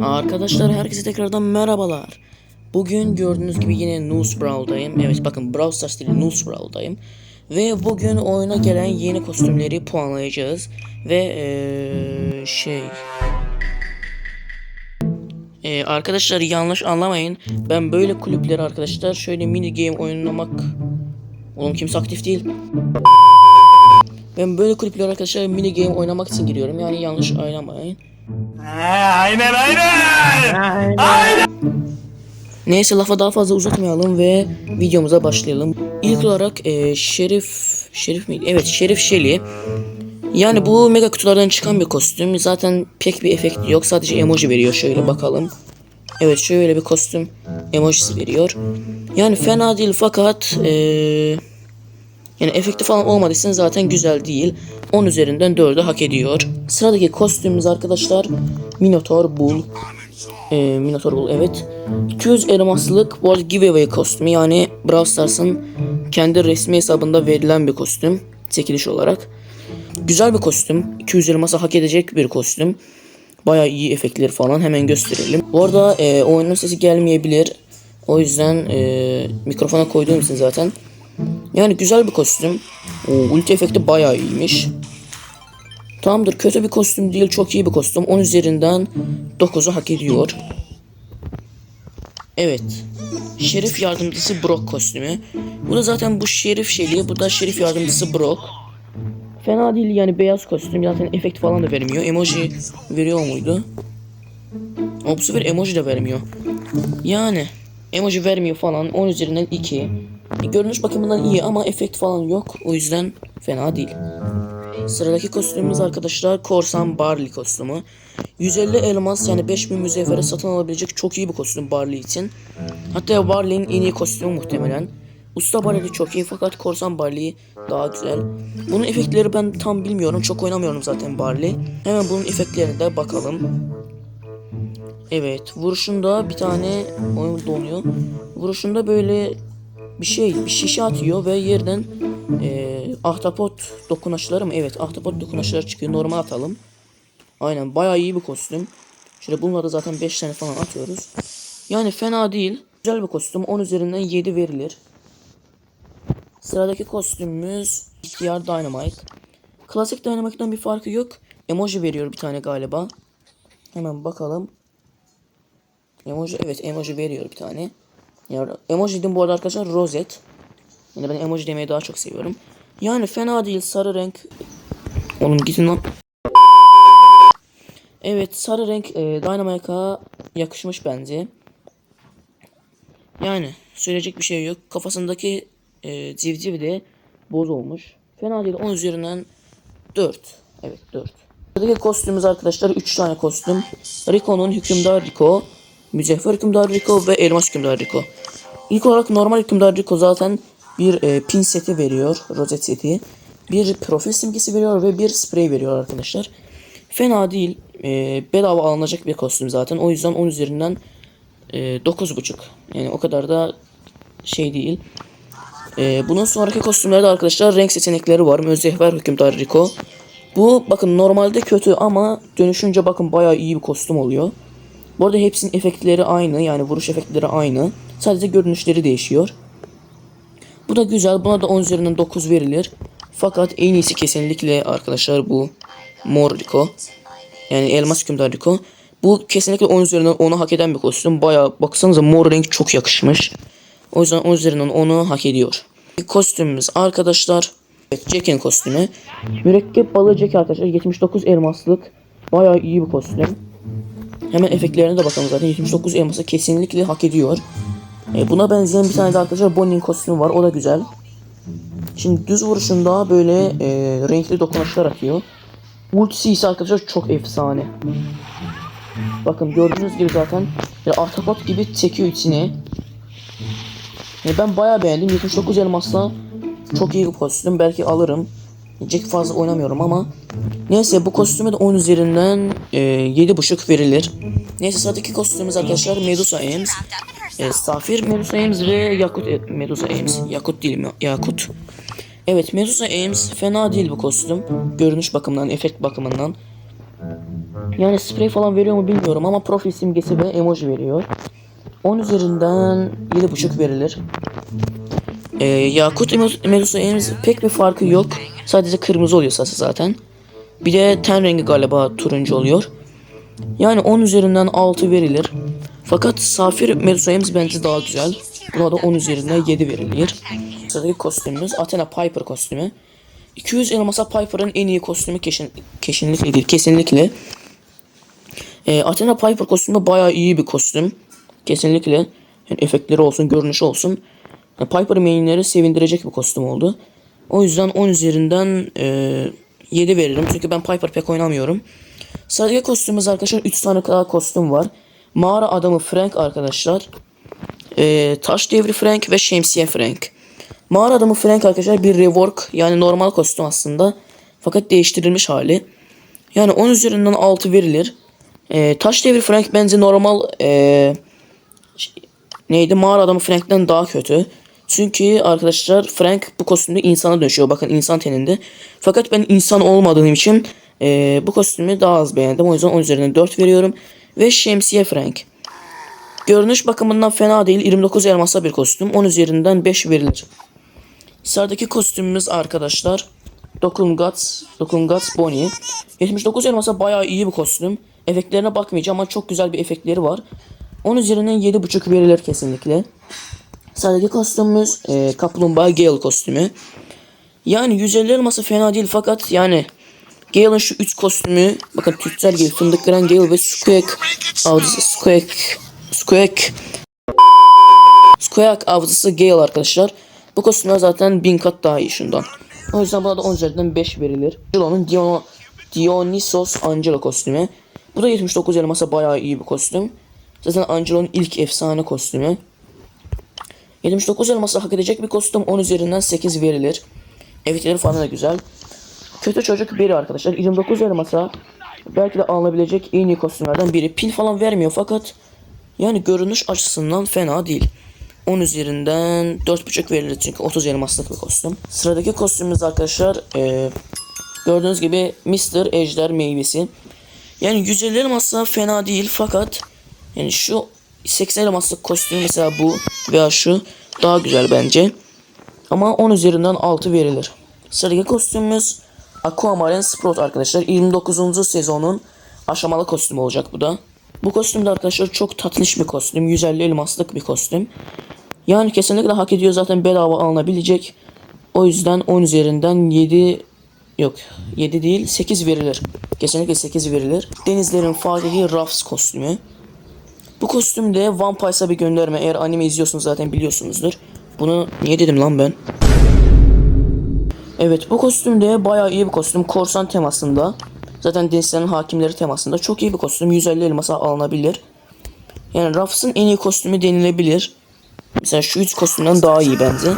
Arkadaşlar herkese tekrardan merhabalar. Bugün gördüğünüz gibi yine Noose Brawl'dayım. Evet bakın Brawl Stars değil Noose Brawl'dayım. Ve bugün oyuna gelen yeni kostümleri puanlayacağız. Ve eee, şey... Eee, arkadaşlar yanlış anlamayın. Ben böyle kulüpleri arkadaşlar şöyle mini game oynamak... Oğlum kimse aktif değil. Ben böyle kulüpleri arkadaşlar mini game oynamak için giriyorum. Yani yanlış oynamayın. Aynen aynen. Neyse lafa daha fazla uzatmayalım ve videomuza başlayalım. İlk olarak e, Şerif Şerif miydi? Evet Şerif Şeli. Yani bu mega kutulardan çıkan bir kostüm. Zaten pek bir efekt yok. Sadece emoji veriyor. Şöyle bakalım. Evet şöyle bir kostüm emojisi veriyor. Yani fena değil fakat e, yani efekti falan olmadığı için zaten güzel değil. 10 üzerinden 4'ü hak ediyor. Sıradaki kostümümüz arkadaşlar Minotaur Bull. E, Minotaur Bull evet. 200 elmaslık bu arada giveaway kostümü yani Brawl Stars'ın kendi resmi hesabında verilen bir kostüm çekiliş olarak. Güzel bir kostüm. 200 elması hak edecek bir kostüm. Bayağı iyi efektleri falan hemen gösterelim. Bu arada e, oyunun sesi gelmeyebilir. O yüzden e, mikrofona koyduğum için zaten. Yani güzel bir kostüm. O, ulti efekti bayağı iyiymiş. Tamamdır kötü bir kostüm değil çok iyi bir kostüm. 10 üzerinden 9'u hak ediyor. Evet. Şerif yardımcısı Brock kostümü. Bu da zaten bu şerif şeyliği. Bu da şerif yardımcısı Brock. Fena değil yani beyaz kostüm. Zaten efekt falan da vermiyor. Emoji veriyor muydu? O bu sefer emoji de vermiyor. Yani emoji vermiyor falan. 10 üzerinden 2. E, Görünüş bakımından iyi ama efekt falan yok. O yüzden fena değil. Sıradaki kostümümüz arkadaşlar Korsan Barley kostümü. 150 elmas yani 5000 mücevhere satın alabilecek çok iyi bir kostüm Barley için. Hatta Barley'in en iyi kostümü muhtemelen. Usta Barley çok iyi fakat Korsan Barley daha güzel. Bunun efektleri ben tam bilmiyorum. Çok oynamıyorum zaten Barley. Hemen bunun efektlerine de bakalım. Evet vuruşunda bir tane oyun donuyor. Vuruşunda böyle bir şey bir şişe atıyor ve yerden e, ahtapot dokunaçları mı? Evet ahtapot dokunaçları çıkıyor. Normal atalım. Aynen bayağı iyi bir kostüm. Şöyle bunları zaten 5 tane falan atıyoruz. Yani fena değil. Güzel bir kostüm. 10 üzerinden 7 verilir. Sıradaki kostümümüz ihtiyar Dynamite. Klasik Dynamite'dan bir farkı yok. Emoji veriyor bir tane galiba. Hemen bakalım. Emoji evet emoji veriyor bir tane. Yani emoji dedim bu arada arkadaşlar rozet. Yani ben emoji demeyi daha çok seviyorum. Yani fena değil sarı renk. Oğlum gidin lan. Evet sarı renk e, Dynamite'a yakışmış bence. Yani söyleyecek bir şey yok. Kafasındaki e, civciv de boz olmuş. Fena değil 10 üzerinden 4. Evet 4. Buradaki kostümümüz arkadaşlar 3 tane kostüm. Rico'nun hükümdar Rico, mücevher hükümdar Rico ve elmas hükümdar Rico. İlk olarak normal hükümdar Rico zaten bir e, pin seti veriyor, rozet seti. Bir profil simgesi veriyor ve bir sprey veriyor arkadaşlar. Fena değil. E, bedava alınacak bir kostüm zaten. O yüzden 10 üzerinden e, 9.5. Yani o kadar da şey değil. E, bunun sonraki kostümlerde arkadaşlar renk seçenekleri var. Mücevher hükümdar Rico. Bu bakın normalde kötü ama dönüşünce bakın bayağı iyi bir kostüm oluyor. Bu arada hepsinin efektleri aynı yani vuruş efektleri aynı. Sadece görünüşleri değişiyor. Bu da güzel. Buna da 10 üzerinden 9 verilir. Fakat en iyisi kesinlikle arkadaşlar bu Mor Rico. Yani elmas hükümdar Rico. Bu kesinlikle 10 üzerinden 10'u hak eden bir kostüm. Baya baksanıza mor renk çok yakışmış. O yüzden 10 üzerinden 10'u hak ediyor. Kostümümüz arkadaşlar. Evet, Jack'in kostümü. Mürekkep balığı Jack arkadaşlar. 79 elmaslık. Baya iyi bir kostüm. Hemen efektlerine de bakalım zaten. 79 elması kesinlikle hak ediyor. E, buna benzeyen bir tane de arkadaşlar Bonnie'nin kostümü var. O da güzel. Şimdi düz vuruşunda böyle e, renkli dokunuşlar atıyor. Ultisi ise arkadaşlar çok efsane. Bakın gördüğünüz gibi zaten böyle ahtapot gibi çekiyor içine. E, ben bayağı beğendim. 79 elmasla çok iyi bir kostüm. Belki alırım. Jack fazla oynamıyorum ama Neyse bu kostüme de 10 üzerinden e, 7.5 verilir. Neyse sıradaki kostümümüz arkadaşlar Medusa Ames. E, Safir Medusa Ames ve Yakut e, Medusa Ames. Yakut değil mi? Yakut. Evet Medusa Ames fena değil bu kostüm. Görünüş bakımından, efekt bakımından. Yani sprey falan veriyor mu bilmiyorum ama profil simgesi ve emoji veriyor. 10 üzerinden 7.5 verilir. Ee, Yakut Medusa Ems pek bir farkı yok. Sadece kırmızı oluyor sası zaten. Bir de ten rengi galiba turuncu oluyor. Yani 10 üzerinden 6 verilir. Fakat Safir Medusa Ems bence daha güzel. Buna da 10 üzerinden 7 verilir. Sıradaki kostümümüz Athena Piper kostümü. 200 elmasa Piper'ın en iyi kostümü kesin, kesinlikle değil. Kesinlikle. Ee, Athena Piper kostümü bayağı iyi bir kostüm. Kesinlikle. Yani efektleri olsun, görünüşü olsun. Yani Piper mainleri sevindirecek bir kostüm oldu. O yüzden 10 üzerinden e, 7 veririm. Çünkü ben Piper pek oynamıyorum. Sıradaki kostümümüz arkadaşlar 3 tane daha kostüm var. Mağara adamı Frank arkadaşlar. E, taş devri Frank ve şemsiye Frank. Mağara adamı Frank arkadaşlar bir rework yani normal kostüm aslında. Fakat değiştirilmiş hali. Yani 10 üzerinden 6 verilir. E, taş devri Frank bence normal e, neydi mağara adamı Frank'ten daha kötü. Çünkü arkadaşlar Frank bu kostümde insana dönüşüyor. Bakın insan teninde. Fakat ben insan olmadığım için e, bu kostümü daha az beğendim. O yüzden 10 üzerinden 4 veriyorum. Ve şemsiye Frank. Görünüş bakımından fena değil. 29 elmasa bir kostüm. 10 üzerinden 5 verilir. Sıradaki kostümümüz arkadaşlar. Dokungats, Dokungats Bonnie. 79 elmasa bayağı iyi bir kostüm. Efektlerine bakmayacağım ama çok güzel bir efektleri var. 10 üzerinden 7.5 verilir kesinlikle. Sıradaki kostümümüz e, Kaplumbağa Gale kostümü. Yani 150 elması fena değil fakat yani Gale'ın şu 3 kostümü bakın Türksel gibi fındık kıran Gale ve Squeak avcısı Squeak Squeak Squeak avcısı Gale arkadaşlar. Bu kostümler zaten bin kat daha iyi şundan. O yüzden buna da 10 üzerinden 5 verilir. Angelo'nun Dion Dionysos Angelo kostümü. Bu da 79 elmasa bayağı iyi bir kostüm. Zaten Angelo'nun ilk efsane kostümü. 79 elması hak edecek bir kostüm 10 üzerinden 8 verilir. Efektleri falan da güzel. Kötü çocuk biri arkadaşlar. 29 elmasa belki de alınabilecek en iyi kostümlerden biri. Pil falan vermiyor fakat yani görünüş açısından fena değil. 10 üzerinden 4.5 verilir çünkü 30 elmaslık bir kostüm. Sıradaki kostümümüz arkadaşlar eee, gördüğünüz gibi Mr. Ejder meyvesi. Yani 150 elmasa fena değil fakat yani şu 80 elmaslık kostüm mesela bu veya şu daha güzel bence. Ama 10 üzerinden 6 verilir. Sıradaki kostümümüz Aquamarine Sprout arkadaşlar. 29. sezonun aşamalı kostümü olacak bu da. Bu kostüm de arkadaşlar çok tatlış bir kostüm. 150 elmaslık bir kostüm. Yani kesinlikle hak ediyor zaten bedava alınabilecek. O yüzden 10 üzerinden 7 yok 7 değil 8 verilir. Kesinlikle 8 verilir. Denizlerin Fatihi Ruffs kostümü. Bu kostüm de One Piece'a bir gönderme. Eğer anime izliyorsunuz zaten biliyorsunuzdur. Bunu niye dedim lan ben? Evet bu kostüm de bayağı iyi bir kostüm. Korsan temasında. Zaten denizlerin hakimleri temasında. Çok iyi bir kostüm. 150 elmasa alınabilir. Yani Ruffs'ın en iyi kostümü denilebilir. Mesela şu 3 kostümden daha iyi bence.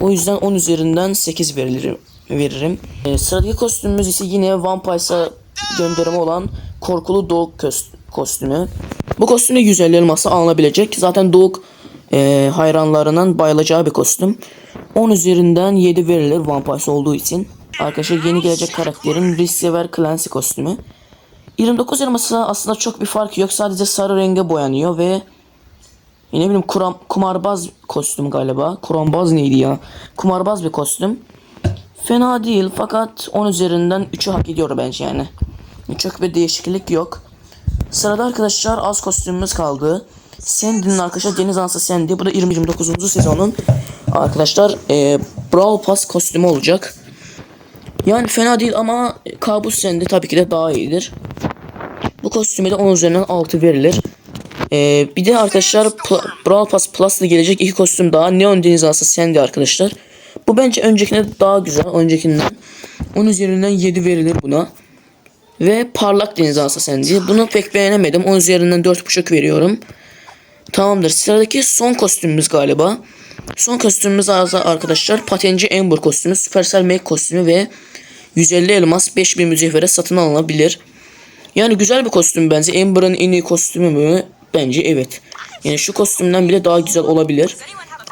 O yüzden 10 üzerinden 8 veririm. veririm. Ee, sıradaki kostümümüz ise yine One Piece'a gönderme olan Korkulu köst- kostümü. Bu kostüm de 150 elması alınabilecek. Zaten Doğuk e, hayranlarının bayılacağı bir kostüm. 10 üzerinden 7 verilir One Piece olduğu için. Arkadaşlar yeni gelecek karakterin Receiver Clancy kostümü. 29 elması aslında çok bir fark yok. Sadece sarı renge boyanıyor ve ne bileyim kuram, kumarbaz kostüm galiba. Kurambaz neydi ya? Kumarbaz bir kostüm. Fena değil fakat 10 üzerinden 3'ü hak ediyor bence yani. Çok bir değişiklik yok. Sırada arkadaşlar az kostümümüz kaldı. Sandy'nin arkadaşlar Deniz Anası Sandy. Bu da 20-29. sezonun arkadaşlar e, Brawl Pass kostümü olacak. Yani fena değil ama Kabus Sandy tabii ki de daha iyidir. Bu kostüme de 10 üzerinden 6 verilir. Ee, bir de arkadaşlar Pl- Brawl Pass Plus'la gelecek iki kostüm daha. Neon Deniz Anası Sandy arkadaşlar. Bu bence öncekine daha güzel. Öncekinden. 10 üzerinden 7 verilir buna. Ve parlak deniz Sandy. Bunu pek beğenemedim. 10 üzerinden 4.5 veriyorum. Tamamdır. Sıradaki son kostümümüz galiba. Son kostümümüz arkadaşlar Patenci Amber kostümü, Supercell Make kostümü ve 150 elmas 5000 mücevhere satın alınabilir. Yani güzel bir kostüm bence. Amber'ın en iyi kostümü mü? Bence evet. Yani şu kostümden bile daha güzel olabilir.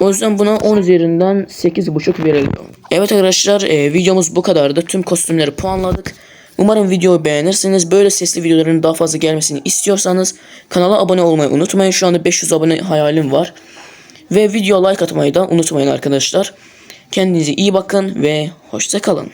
O yüzden buna 10 üzerinden 8.5 verelim. Evet arkadaşlar e, videomuz bu kadardı. Tüm kostümleri puanladık. Umarım videoyu beğenirsiniz. Böyle sesli videoların daha fazla gelmesini istiyorsanız kanala abone olmayı unutmayın. Şu anda 500 abone hayalim var. Ve video like atmayı da unutmayın arkadaşlar. Kendinize iyi bakın ve hoşça kalın.